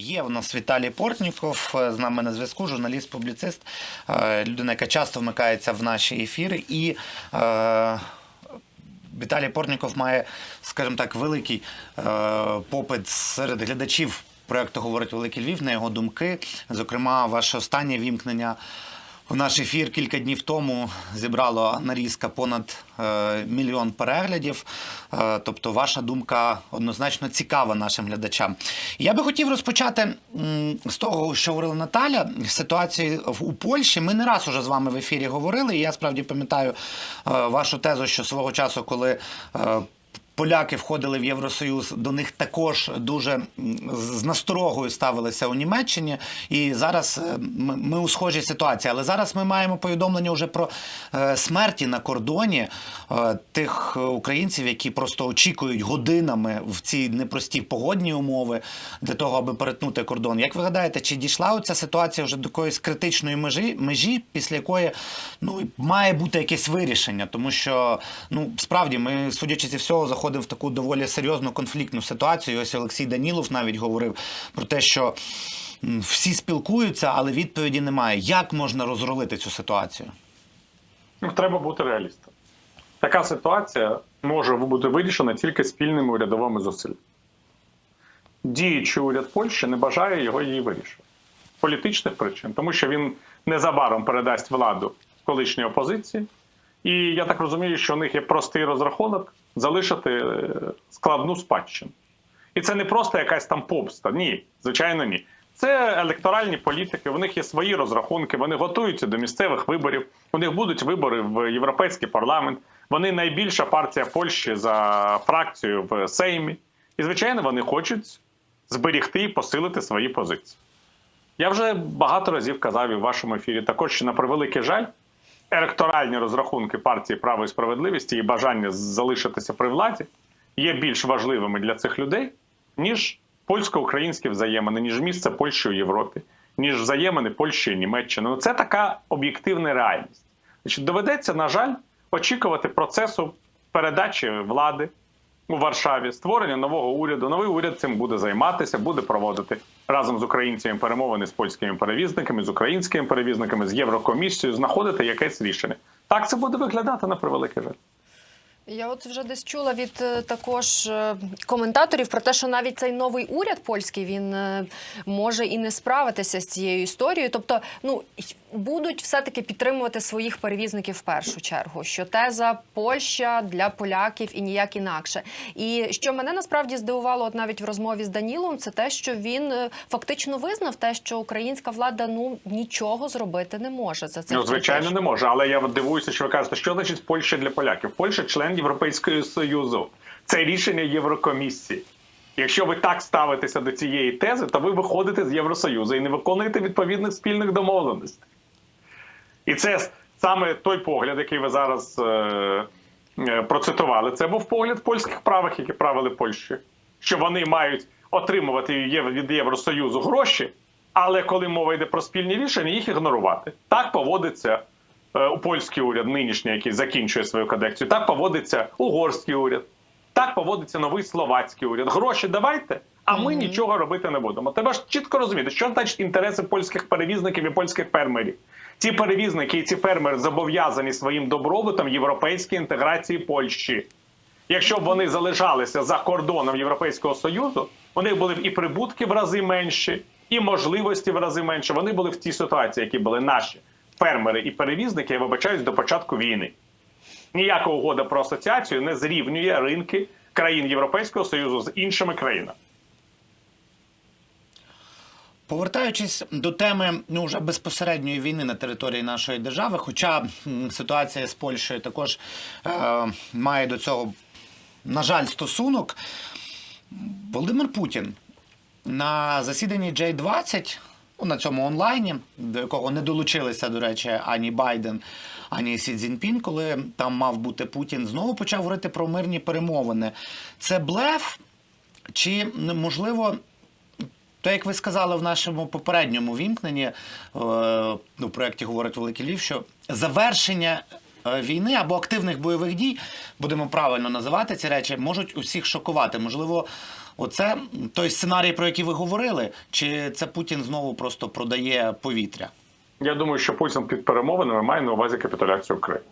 Є в нас Віталій Портніков е, з нами на зв'язку, журналіст-публіцист, е, людина, яка часто вмикається в наші ефіри. І е, Віталій Портніков має, скажімо так, великий е, попит серед глядачів проекту Говорить Великий Львів на його думки. Зокрема, ваше останнє вімкнення. У наш ефір кілька днів тому зібрало нарізка понад е, мільйон переглядів. Е, тобто, ваша думка однозначно цікава нашим глядачам. Я би хотів розпочати з того, що говорила Наталя. Ситуації у Польщі. Ми не раз уже з вами в ефірі говорили. І я справді пам'ятаю е, вашу тезу, що свого часу, коли. Поляки входили в Євросоюз, до них також дуже з насторогою ставилися у Німеччині. І зараз е, ми, у схожій ситуації. Але зараз ми маємо повідомлення вже про е, смерті на кордоні е, тих українців, які просто очікують годинами в ці непрості погодні умови для того, аби перетнути кордон. Як ви гадаєте, чи дійшла оця ситуація вже до якоїсь критичної межі, межі після якої ну має бути якесь вирішення, тому що ну справді ми, судячи зі всього, заходимо в таку доволі серйозну конфліктну ситуацію. Ось Олексій Данілов навіть говорив про те, що всі спілкуються, але відповіді немає. Як можна розрулити цю ситуацію? Ну, треба бути реалістом. Така ситуація може бути вирішена тільки спільними урядовими зусиллями. Діючий уряд Польщі не бажає його її вирішувати. Політичних причин, тому що він незабаром передасть владу колишній опозиції. І я так розумію, що у них є простий розрахунок залишити е, складну спадщину. І це не просто якась там помста. Ні, звичайно, ні. Це електоральні політики, у них є свої розрахунки, вони готуються до місцевих виборів. У них будуть вибори в Європейський парламент. Вони найбільша партія Польщі за фракцією в Сеймі. І, звичайно, вони хочуть зберігти і посилити свої позиції. Я вже багато разів казав і в вашому ефірі також, на превеликий жаль, електоральні розрахунки партії право і справедливості і бажання залишитися при владі є більш важливими для цих людей, ніж польсько-українські взаємини, ніж місце Польщі у Європі, ніж взаємини Польщі і Німеччини. Ну, це така об'єктивна реальність. Значить, доведеться, на жаль, очікувати процесу передачі влади у Варшаві, створення нового уряду. Новий уряд цим буде займатися, буде проводити разом з українцями перемовини з польськими перевізниками, з українськими перевізниками, з Єврокомісією, знаходити якесь рішення. Так це буде виглядати на превеликий жаль. Я от вже десь чула від е, також е, коментаторів про те, що навіть цей новий уряд польський він е, може і не справитися з цією історією. Тобто, ну будуть все-таки підтримувати своїх перевізників в першу чергу. Що теза Польща для поляків і ніяк інакше. І що мене насправді здивувало, от навіть в розмові з Данілом, це те, що він е, фактично визнав те, що українська влада ну нічого зробити не може за це. Ну, звичайно, не може. Але я дивуюся, що ви кажете, що значить Польща для поляків? Польща член Європейського Союзу. Це рішення Єврокомісії. Якщо ви так ставитеся до цієї тези, то ви виходите з Євросоюзу і не виконуєте відповідних спільних домовленостей. І це саме той погляд, який ви зараз е, е, процитували. Це був погляд польських правих, які правили Польщею. Що вони мають отримувати від Євросоюзу гроші, але коли мова йде про спільні рішення, їх ігнорувати. Так поводиться е, у польський уряд, нинішній, який закінчує свою кадекцію. Так поводиться угорський уряд. Так поводиться новий словацький уряд. Гроші давайте, а ми нічого робити не будемо. Треба ж чітко розуміти, що значить інтереси польських перевізників і польських фермерів. Ці перевізники і ці фермери зобов'язані своїм добробутом європейській інтеграції Польщі. Якщо б вони залишалися за кордоном Європейського Союзу, них були б і прибутки в рази менші, і можливості в рази менше. Вони були в тій ситуації, які були наші фермери і перевізники, я вибачаюсь, до початку війни. Ніяка угода про асоціацію не зрівнює ринки країн Європейського Союзу з іншими країнами. Повертаючись до теми ну вже безпосередньої війни на території нашої держави, хоча ситуація з Польщею також е, має до цього, на жаль, стосунок, Володимир Путін на засіданні J20, ну, на цьому онлайні, до якого не долучилися, до речі, ані Байден, ані Сі Цзіньпін, коли там мав бути Путін, знову почав говорити про мирні перемовини. Це блеф, чи можливо то, як ви сказали в нашому попередньому вімкненні, е, ну, в проєкті говорить Великий Львів, що завершення е, війни або активних бойових дій, будемо правильно називати ці речі, можуть усіх шокувати. Можливо, оце той сценарій, про який ви говорили, чи це Путін знову просто продає повітря? Я думаю, що Путін під перемовинами має на увазі капітуляцію України.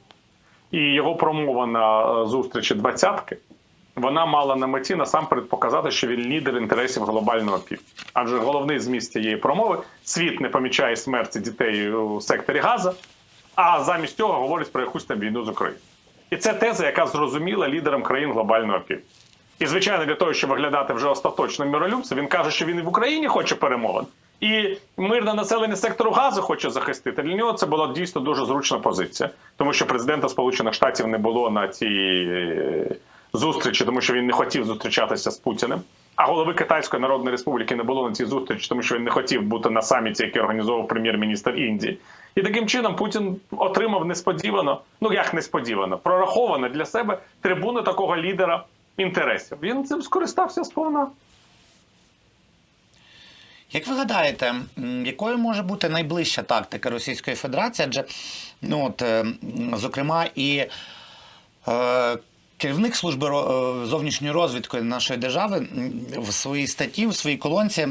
І його промова на е, зустрічі двадцятки вона мала на меті насамперед показати, що він лідер інтересів глобального півдня. Адже головний зміст цієї промови світ не помічає смерті дітей у секторі Газа, а замість цього говорить про якусь там війну з Україною. І це теза, яка зрозуміла лідерам країн глобального півдня. І, звичайно, для того, щоб виглядати вже остаточно миролюбцем, він каже, що він і в Україні хоче перемовин. І мирне населення сектору газу хоче захистити. Для нього це була дійсно дуже зручна позиція, тому що президента Сполучених Штатів не було на цій зустрічі, тому що він не хотів зустрічатися з Путіним. А голови Китайської Народної Республіки не було на цій зустрічі, тому що він не хотів бути на саміті, який організовував прем'єр-міністр Індії. І таким чином Путін отримав несподівано, ну як несподівано, прораховано для себе трибуну такого лідера інтересів. Він цим скористався сповна. Як ви гадаєте, якою може бути найближча тактика Російської Федерації? Адже, ну от, е, зокрема, і е, керівник служби е, зовнішньої розвідки нашої держави в своїй статті, в своїй колонці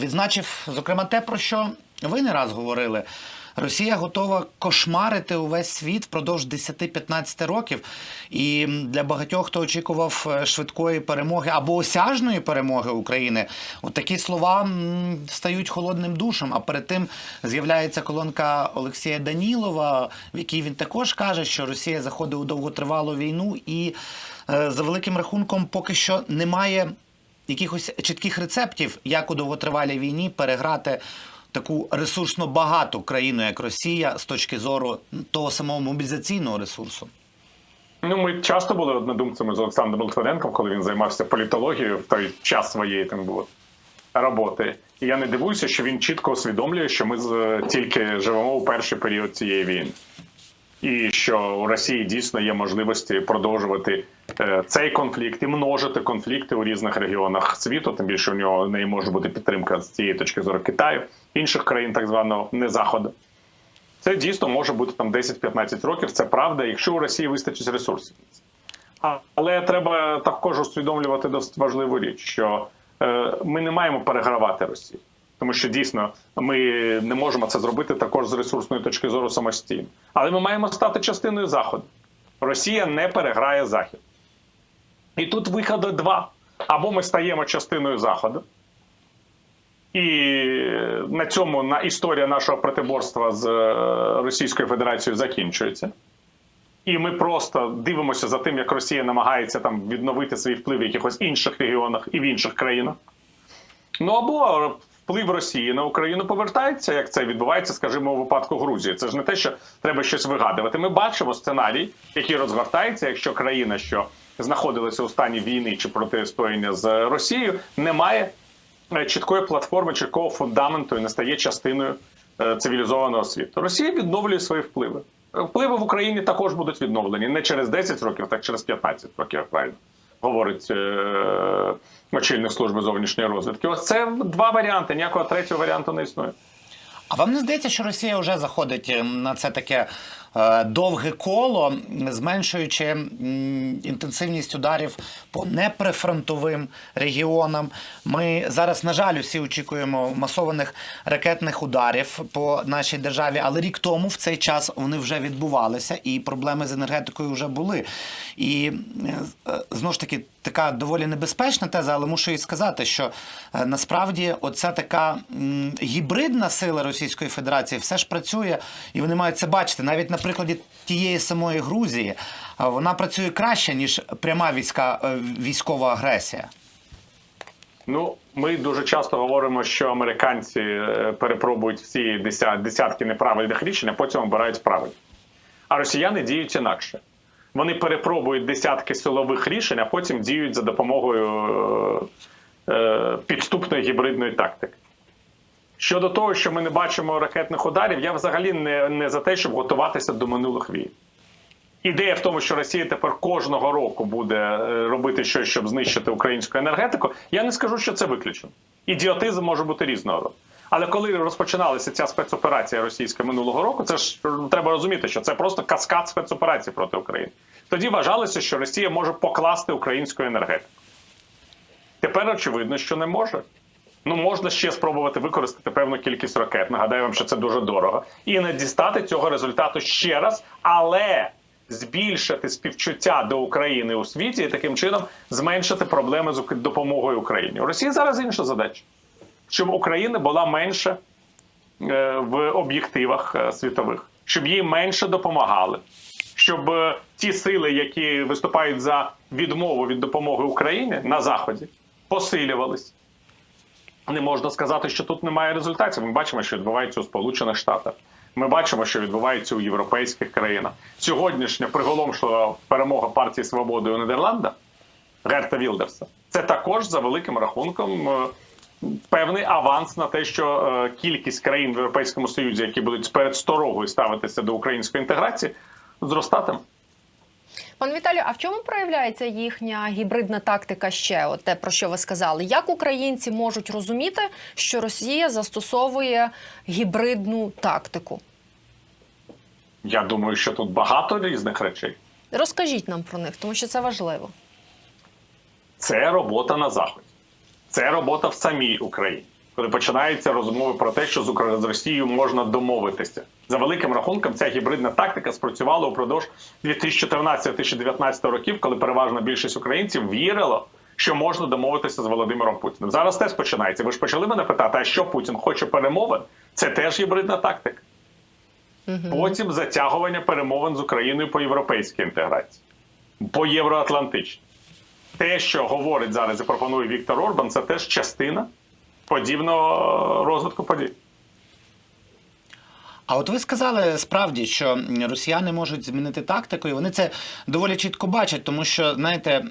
відзначив, зокрема, те, про що ви не раз говорили. Росія готова кошмарити увесь світ впродовж 10-15 років. І для багатьох, хто очікував е, швидкої перемоги або осяжної перемоги України, от такі слова стають холодним душем. А перед тим з'являється колонка Олексія Данілова, в якій він також каже, що Росія заходить у довготривалу війну, і е, за великим рахунком поки що немає якихось чітких рецептів, як у довготривалій війні переграти таку ресурсно багату країну, як Росія, з точки зору того самого мобілізаційного ресурсу. Ну, ми часто були однодумцями з Олександром Литвиненком, коли він займався політологією в той час своєї там було роботи. І я не дивуюся, що він чітко усвідомлює, що ми з- тільки живемо у перший період цієї війни. І що у Росії дійсно є можливості продовжувати е, цей конфлікт і множити конфлікти у різних регіонах світу. Тим більше у нього в неї може бути підтримка з цієї точки зору Китаю, інших країн так званого незаходу. Це дійсно може бути там 10-15 років. Це правда, якщо у Росії вистачить ресурсів. Але треба також усвідомлювати досить важливу річ, що е, ми не маємо перегравати Росію, тому що дійсно ми не можемо це зробити також з ресурсної точки зору самостійно. Але ми маємо стати частиною Заходу. Росія не переграє Захід. І тут виходи два: або ми стаємо частиною Заходу. І на цьому на історія нашого протиборства з е, Російською Федерацією закінчується. І ми просто дивимося за тим, як Росія намагається там відновити свій вплив в якихось інших регіонах і в інших країнах. Ну або вплив Росії на Україну повертається, як це відбувається, скажімо, у випадку Грузії. Це ж не те, що треба щось вигадувати. Ми бачимо сценарій, який розгортається, якщо країна, що знаходилася у стані війни чи протистояння з Росією, не має е, чіткої платформи, чіткого фундаменту і не стає частиною е, цивілізованого світу. Росія відновлює свої впливи. Впливи в Україні також будуть відновлені не через 10 років, так через 15 років, правильно говорить е- очільник служби зовнішньої розвідки. Ось це два варіанти. Ніякого третього варіанту не існує. А вам не здається, що Росія вже заходить ем, на це таке довге коло, зменшуючи інтенсивність ударів по неприфронтовим регіонам? Ми зараз, на жаль, усі очікуємо масованих ракетних ударів по нашій державі, але рік тому в цей час вони вже відбувалися, і проблеми з енергетикою вже були. І е, е, знову ж таки. Така доволі небезпечна теза, але мушу і сказати, що е, насправді оця така гібридна сила Російської Федерації все ж працює, і вони мають це бачити. Навіть на прикладі тієї самої Грузії е, вона працює краще ніж пряма війська е, військова агресія. Ну, ми дуже часто говоримо, що американці е, перепробують всі десятки неправильних рішень, а потім обирають правильні. А росіяни діють інакше. Вони перепробують десятки силових рішень, а потім діють за допомогою підступної гібридної тактики. Щодо того, що ми не бачимо ракетних ударів, я взагалі не, не за те, щоб готуватися до минулих війн. Ідея в тому, що Росія тепер кожного року буде е, робити щось, щоб знищити українську енергетику. Я не скажу, що це виключено. Ідіотизм може бути різного роду. Але коли розпочиналася ця спецоперація російська минулого року, це ж треба розуміти, що це просто каскад спецоперацій проти України. Тоді вважалося, що Росія може покласти українську енергетику. Тепер очевидно, що не може. Ну, можна ще спробувати використати певну кількість ракет. Нагадаю вам, що це дуже дорого, і не дістати цього результату ще раз, але збільшити співчуття до України у світі і таким чином зменшити проблеми з допомогою Україні. У Росії зараз інша задача, щоб Україна була менше е, в об'єктивах е, світових, щоб їй менше допомагали, щоб е, ті сили, які виступають за відмову від допомоги Україні на заході, посилювались. Не можна сказати, що тут немає результатів. Ми бачимо, що відбувається у Сполучених Штатах. Ми бачимо, що відбувається у європейських країнах. Сьогоднішня приголомшлива перемога партії свободи у Нідерландах Герта Вілдерса. Це також за великим рахунком е, певний аванс на те, що е, кількість країн в Європейському Союзі, які будуть перед сторогою ставитися до української інтеграції, зростатиме. Пан Віталію, а в чому проявляється їхня гібридна тактика ще? От те, про що ви сказали? Як українці можуть розуміти, що Росія застосовує гібридну тактику? Я думаю, що тут багато різних речей. Розкажіть нам про них, тому що це важливо. Це робота на заході, це робота в самій Україні. Коли починаються розмови про те, що з Росією можна домовитися, за великим рахунком, ця гібридна тактика спрацювала упродовж 2014-2019 років, коли переважна більшість українців вірила, що можна домовитися з Володимиром Путіним. Зараз теж починається. Ви ж почали мене питати, а що Путін хоче перемовин? Це теж гібридна тактика. Потім затягування перемовин з Україною по європейській інтеграції, по євроатлантичній. Те, що говорить зараз і пропонує Віктор Орбан, це теж частина подібного розвитку подій. А от ви сказали справді, що росіяни можуть змінити тактику, і вони це доволі чітко бачать, тому що знаєте,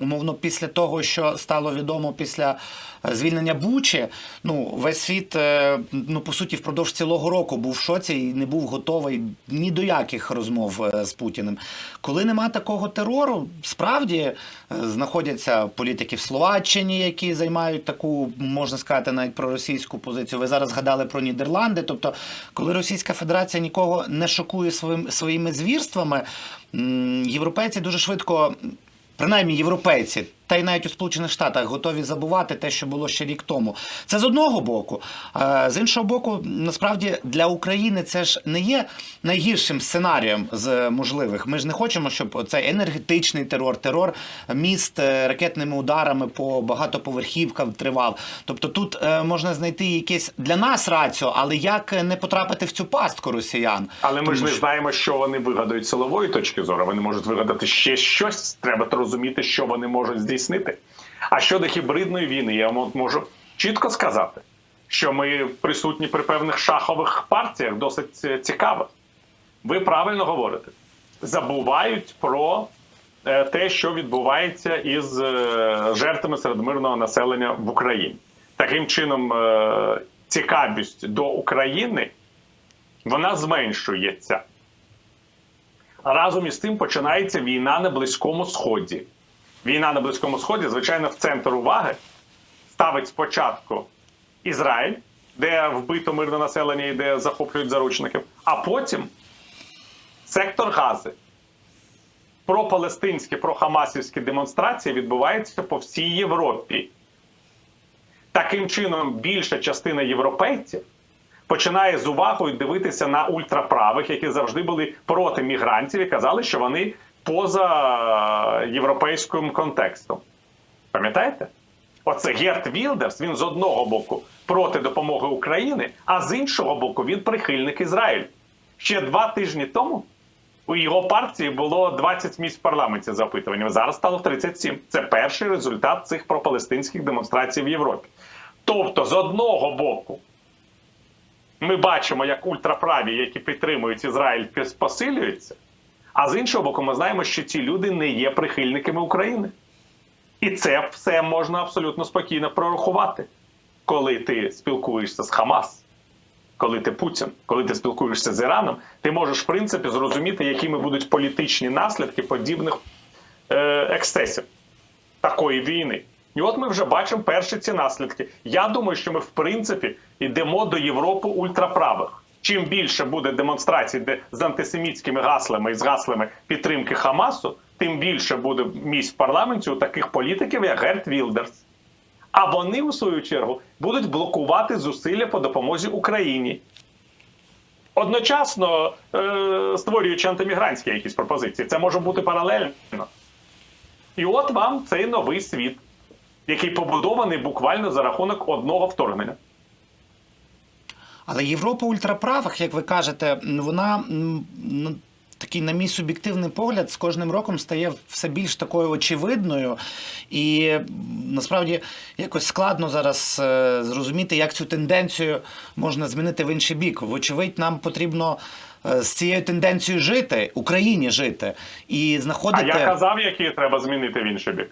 умовно, після того, що стало відомо після е, звільнення Бучі, ну весь світ, е, ну по суті, впродовж цілого року був в шоці і не був готовий ні до яких розмов е, з Путіним. Коли нема такого терору, справді знаходяться політики в Словаччині, які займають таку, можна сказати, навіть проросійську позицію. Ви зараз згадали про Нідерланди. Тобто, коли Російська Федерація нікого не шокує своїм своїми звірствами, європейці дуже швидко. Принаймні європейці, та й навіть у Сполучених Штатах готові забувати те, що було ще рік тому. Це з одного боку. Е, З іншого боку, насправді для України це ж не є найгіршим сценарієм з можливих. Ми ж не хочемо, щоб цей енергетичний терор, терор міст е, ракетними ударами по багатоповерхівкам тривав. Тобто тут е, можна знайти якесь для нас раціо, але як не потрапити в цю пастку росіян? Але ми ж не що- знаємо, що вони вигадають силової точки зору. Вони можуть вигадати ще щось. Треба розуміти, що вони можуть здійснити. А щодо гібридної війни, я вам можу чітко сказати, що ми присутні при певних шахових партіях, досить е, цікавих. Ви правильно говорите. Забувають про е, те, що відбувається із е, жертвами серед мирного населення в Україні. Таким чином, цікавість до України вона зменшується. Разом із тим починається війна на Близькому Сході. Війна на Близькому Сході, звичайно, в центр уваги ставить спочатку Ізраїль, де вбито мирне населення і де захоплюють заручників, а потім сектор Гази. Пропалестинські, прохамасівські демонстрації відбуваються по всій Європі. Таким чином, більша частина європейців починає з увагою дивитися на ультраправих, які завжди були проти мігрантів і казали, що вони поза європейським контекстом. Пам'ятаєте? Оце Герт Вілдерс, він з одного боку проти допомоги України, а з іншого боку, він прихильник Ізраїлю. Ще два тижні тому у його партії було 20 місць в парламенті за опитуванням. Зараз стало 37. Це перший результат цих пропалестинських демонстрацій в Європі. Тобто, з одного боку, ми бачимо, як ультраправі, які підтримують Ізраїль, посилюються. А з іншого боку, ми знаємо, що ці люди не є прихильниками України. І це все можна абсолютно спокійно прорахувати, коли ти спілкуєшся з Хамас, коли ти Путін, коли ти спілкуєшся з Іраном, ти можеш в принципі зрозуміти, якими будуть політичні наслідки подібних е, ексцесів такої війни. І от ми вже бачимо перші ці наслідки. Я думаю, що ми в принципі йдемо до Європи ультраправих. Чим більше буде демонстрацій, де з антисемітськими гаслами і з гаслами підтримки Хамасу, тим більше буде місць в парламенті у таких політиків, як Герт Вілдерс. А вони, у свою чергу, будуть блокувати зусилля по допомозі Україні. Одночасно е, створюючи антимігрантські якісь пропозиції. Це може бути паралельно. І от вам цей новий світ, який побудований буквально за рахунок одного вторгнення. Але Європа ультраправих, як ви кажете, вона ну, такий, на мій суб'єктивний погляд, з кожним роком стає все більш такою очевидною. І насправді якось складно зараз е, зрозуміти, як цю тенденцію можна змінити в інший бік. Вочевидь, нам потрібно е, з цією тенденцією жити, Україні жити і знаходити. А я казав, які треба змінити в інший бік.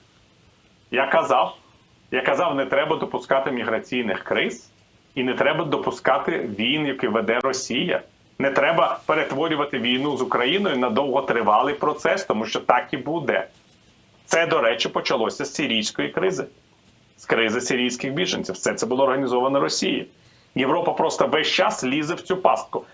Я казав, я казав, не треба допускати міграційних криз і не треба допускати війн, які веде Росія. Не треба перетворювати війну з Україною на довготривалий процес, тому що так і буде. Це, до речі, почалося з сирійської кризи, з кризи сирійських біженців. Все це було організовано Росією. Європа просто весь час лізе в цю пастку.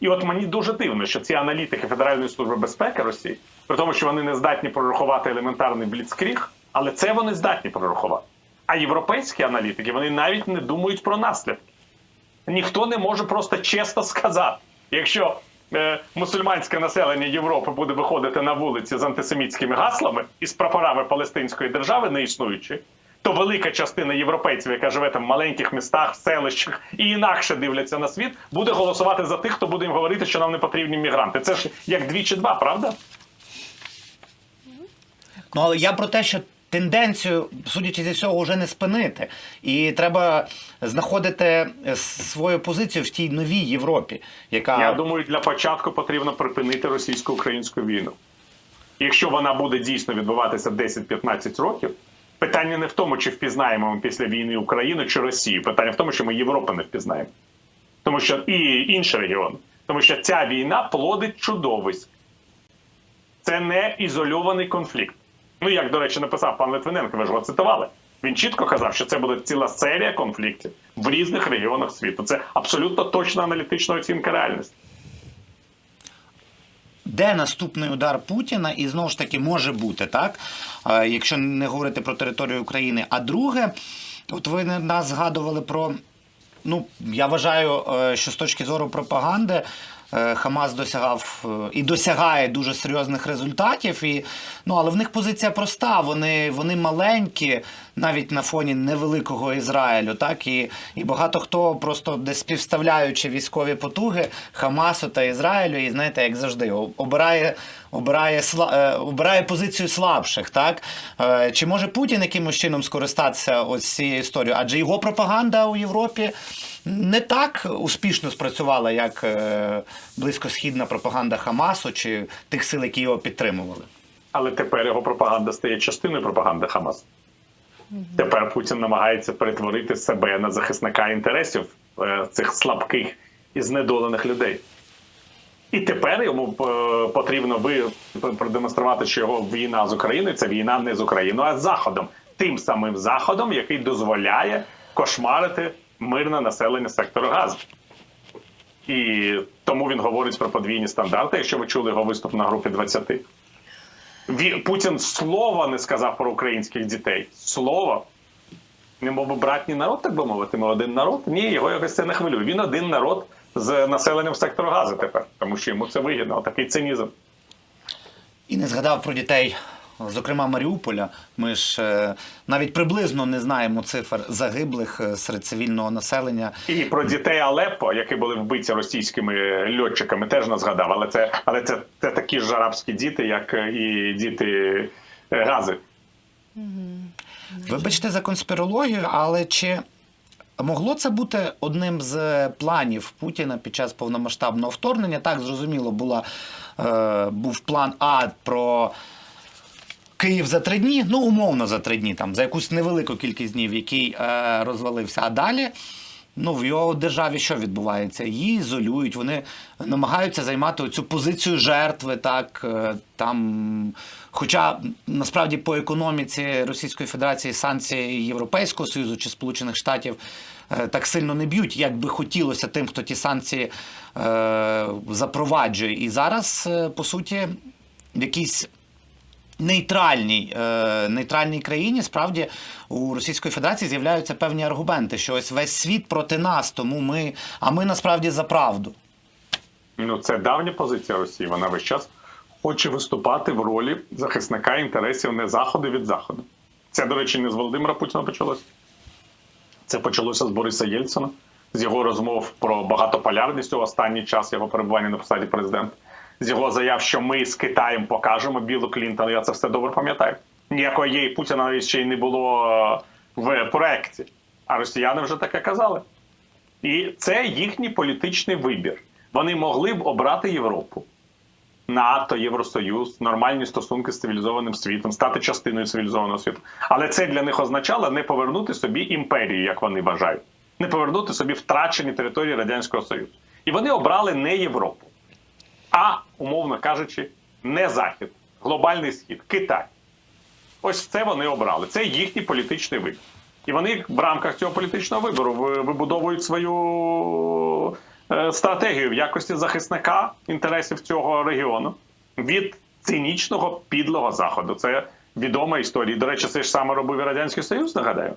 І от мені дуже дивно, що ці аналітики Федеральної служби безпеки Росії, при тому, що вони не здатні прорахувати елементарний бліцкріг, але це вони здатні прорахувати. А європейські аналітики вони навіть не думають про наслідки. Ніхто не може просто чесно сказати, якщо е, мусульманське населення Європи буде виходити на вулиці з антисемітськими гаслами і з прапорами Палестинської держави неіснуючої, то велика частина європейців, яка живе там в маленьких містах, селищах і інакше дивляться на світ, буде голосувати за тих, хто буде їм говорити, що нам не потрібні мігранти. Це ж як дві чи два, правда? Ну, але я про те, що тенденцію, судячи зі всього, вже не спинити. І треба знаходити свою позицію в тій новій Європі, яка Я думаю, для початку потрібно припинити російсько-українську війну. Якщо вона буде дійсно відбуватися 10-15 років, питання не в тому, чи впізнаємо ми після війни Україну чи Росію. Питання в тому, що ми Європу не впізнаємо. Тому що і інші регіони. Тому що ця війна плодить чудовиськ. Це не ізольований конфлікт. Ну, як, до речі, написав пан Литвиненко, ви ж його цитували. Він чітко казав, що це буде ціла серія конфліктів в різних регіонах світу. Це абсолютно точна аналітична оцінка реальності. де наступний удар Путіна, і знову ж таки може бути так, якщо не говорити про територію України. А друге, от ви нас згадували про. Ну, я вважаю, е, що з точки зору пропаганди Хамас досягав е, і досягає дуже серйозних результатів. І, ну, але в них позиція проста. Вони, вони маленькі, навіть на фоні невеликого Ізраїлю. Так? І, і багато хто просто десь співставляючи військові потуги Хамасу та Ізраїлю, і знаєте, як завжди, обирає. Обирає сла- е, обирає позицію слабших, так Е, чи може Путін якимось чином скористатися ось цією історією? Адже його пропаганда у Європі не так успішно спрацювала, як е, близькосхідна пропаганда Хамасу чи тих сил, які його підтримували. Але тепер його пропаганда стає частиною пропаганди Хамас. Тепер Путін намагається перетворити себе на захисника інтересів е, цих слабких і знедолених людей. І тепер йому е, потрібно продемонструвати, що його війна з Україною це війна не з Україною, а з Заходом. Тим самим Заходом, який дозволяє кошмарити мирне населення сектору Газу. І тому він говорить про подвійні стандарти, якщо ви чули його виступ на групі 20. Ві- Путін слова не сказав про українських дітей. Слово. Не мов би братній народ, так би мовити, ми один народ. Ні, його якось це не хвилює. Він один народ з населенням сектору газу тепер, тому що йому це вигідно. Такий цинізм. І не згадав про дітей, зокрема Маріуполя. Ми ж е, навіть приблизно не знаємо цифр загиблих е, серед цивільного населення. І про дітей Алеппо, які були вбиті російськими льотчиками, теж не згадав. Але це, але це, це такі ж арабські діти, як і діти е, Гази. Вибачте за конспірологію, але чи могло це бути одним з планів Путіна під час повномасштабного вторгнення? Так, зрозуміло, була, е, був план А про. Київ за три дні, ну умовно за три дні, там за якусь невелику кількість днів, який е, розвалився. А далі Ну, в його державі що відбувається? Її ізолюють, вони намагаються займати цю позицію жертви, так е, там. Хоча насправді по економіці Російської Федерації санкції Європейського Союзу чи Сполучених Штатів е, так сильно не б'ють, як би хотілося тим, хто ті санкції е, запроваджує. І зараз, е, по суті, якісь нейтральній, е, нейтральній країні справді у Російської Федерації з'являються певні аргументи, що ось весь світ проти нас, тому ми, а ми насправді за правду. Ну, це давня позиція Росії. Вона весь час хоче виступати в ролі захисника інтересів не заходу від заходу. Це, до речі, не з Володимира Путіна почалося. Це почалося з Бориса Єльцина, з його розмов про багатополярність у останній час його перебування на посаді президента, з його заяв, що ми з Китаєм покажемо Білу Клінтон. Я це все добре пам'ятаю. Ніякої і Путіна навіть ще й не було е, в проекті. А росіяни вже таке казали. І це їхній політичний вибір. Вони могли б обрати Європу, НАТО, Євросоюз, нормальні стосунки з цивілізованим світом, стати частиною цивілізованого світу. Але це для них означало не повернути собі імперію, як вони вважають, не повернути собі втрачені території Радянського Союзу. І вони обрали не Європу, а, умовно кажучи, не Захід, глобальний схід, Китай. Ось це вони обрали. Це їхній політичний вибір. І вони в рамках цього політичного вибору вибудовують свою е, стратегію в якості захисника інтересів цього регіону від цинічного підлого заходу. Це відома історія. До речі, це ж саме робив і радянський союз. Нагадаю,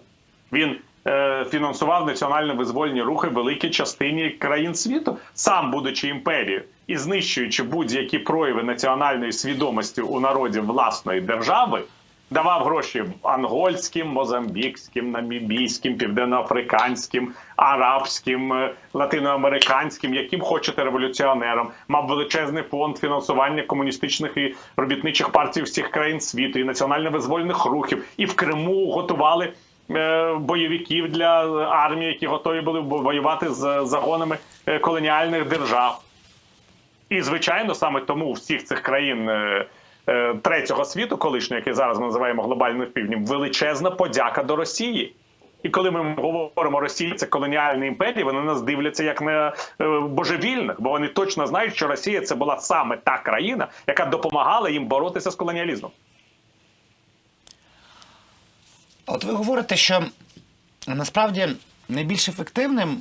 він е, фінансував національно-визвольні рухи великій частині країн світу, сам будучи імперією і знищуючи будь-які прояви національної свідомості у народі власної держави. Давав гроші ангольським, мозамбікським, намібійським, південноафриканським, арабським, е, латиноамериканським, яким хочете революціонерам. Мав величезний фонд фінансування комуністичних і робітничих партій всіх країн світу і національно-визвольних рухів. І в Криму готували бойовиків для армії, які готові були воювати з загонами е, колоніальних держав. І звичайно, саме тому всіх цих країн е, е, третього світу, колишнього, який зараз ми називаємо глобальним півднем, величезна подяка до Росії. І коли ми говоримо Росія це колоніальна імперія, вони нас дивляться як на е, божевільних, бо вони точно знають, що Росія це була саме та країна, яка допомагала їм боротися з колоніалізмом. От ви говорите, що насправді найбільш ефективним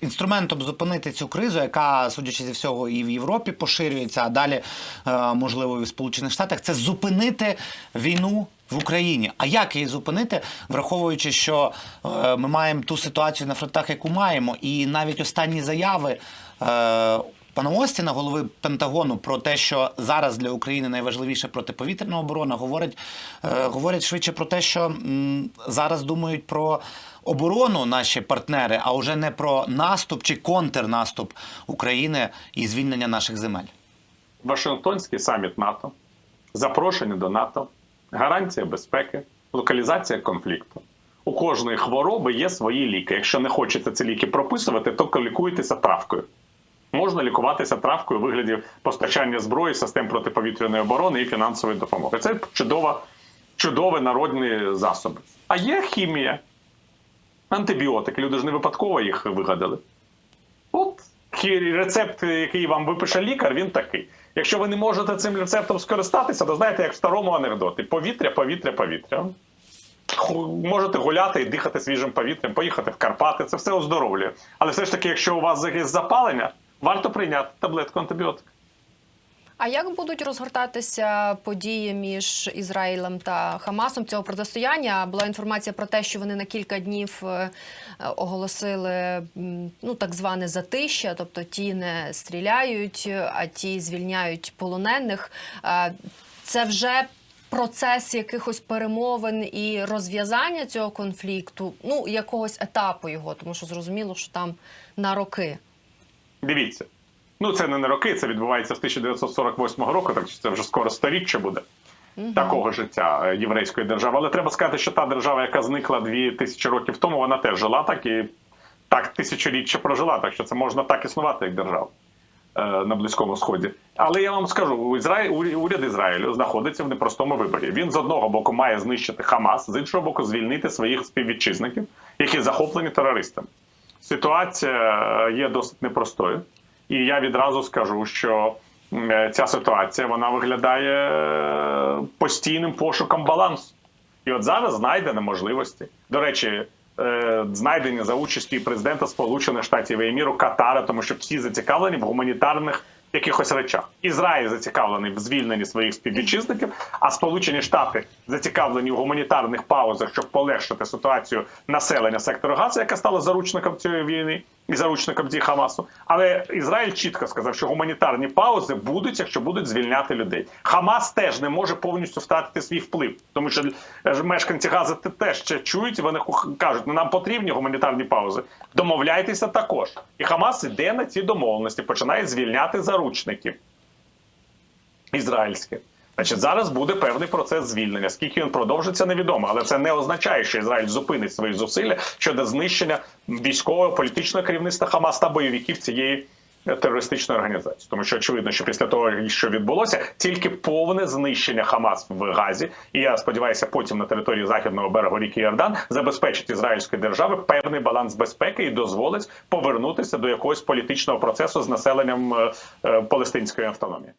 інструментом зупинити цю кризу, яка, судячи зі всього, і в Європі поширюється, а далі, е, можливо, і в Сполучених Штатах, це зупинити війну. В Україні, а як її зупинити, враховуючи, що е, ми маємо ту ситуацію на фронтах, яку маємо, і навіть останні заяви е, пана Остіна, голови Пентагону, про те, що зараз для України найважливіше протиповітряна оборона, говорять, е, говорять швидше про те, що зараз думають про оборону наші партнери, а вже не про наступ чи контрнаступ України і звільнення наших земель. Вашингтонський саміт НАТО, запрошення до НАТО, гарантія безпеки, локалізація конфлікту. У кожної хвороби є свої ліки. Якщо не хочете ці ліки прописувати, то лікуйтеся травкою. Можна лікуватися травкою у вигляді постачання зброї, систем протиповітряної оборони і фінансової допомоги. Це чудова, чудові народні засоби. А є хімія, антибіотики. Люди ж не випадково їх вигадали. От рецепт, який вам випише лікар, він такий. Якщо ви не можете цим рецептом скористатися, то знаєте, як в старому анекдоті: повітря, повітря, повітря. Можете гуляти і дихати свіжим повітрям, поїхати в Карпати, це все оздоровлює. Але все ж таки, якщо у вас якесь запалення, варто прийняти таблетку антибіотика. А як будуть розгортатися події між Ізраїлем та Хамасом цього протистояння? Була інформація про те, що вони на кілька днів е, оголосили ну так зване затища, тобто ті не стріляють, а ті звільняють полонених. Е, Це вже процес якихось перемовин і розв'язання цього конфлікту, ну якогось етапу його, тому що зрозуміло, що там на роки. Дивіться. Ну, це не на роки, це відбувається з 1948 року, так що це вже скоро сторіччя буде такого життя е, єврейської держави. Але треба сказати, що та держава, яка зникла дві тисячі років тому, вона теж жила так і так тисячоліття прожила. Так що це можна так існувати як держава е, на Близькому Сході. Але я вам скажу, у Ізраїль, уряд Ізраїлю знаходиться в непростому виборі. Він з одного боку має знищити Хамас, з іншого боку, звільнити своїх співвітчизників, які захоплені терористами. Ситуація е, є досить непростою, і я відразу скажу, що е, ця ситуація вона виглядає е, постійним пошуком балансу. І от зараз знайдені можливості. До речі, знайдені за участі президента Сполучених Штатів і Еміру Катара, тому що всі зацікавлені в гуманітарних якихось речах. Ізраїль зацікавлений в звільненні своїх співвітчизників, а Сполучені Штати зацікавлені в гуманітарних паузах, щоб полегшити ситуацію населення сектору Газу, яка стала заручником цієї війни і заручником дій Хамасу. Але Ізраїль чітко сказав, що гуманітарні паузи будуть, якщо будуть звільняти людей. Хамас теж не може повністю втратити свій вплив, тому що е, мешканці Гази теж ще чують. Вони кажуть, ну нам потрібні гуманітарні паузи. Домовляйтеся також. І Хамас іде на ці домовленості, починає звільняти заручників ізраїльських. Значить, зараз буде певний процес звільнення. Скільки він продовжиться, невідомо, але це не означає, що Ізраїль зупинить свої зусилля щодо знищення військового політичного керівництва Хамас та бойовиків цієї е, терористичної організації. Тому що очевидно, що після того, що відбулося, тільки повне знищення Хамас в Газі, і я сподіваюся, потім на території західного берегу ріки Йордан забезпечить ізраїльської держави певний баланс безпеки і дозволить повернутися до якогось політичного процесу з населенням е, е, палестинської автономії.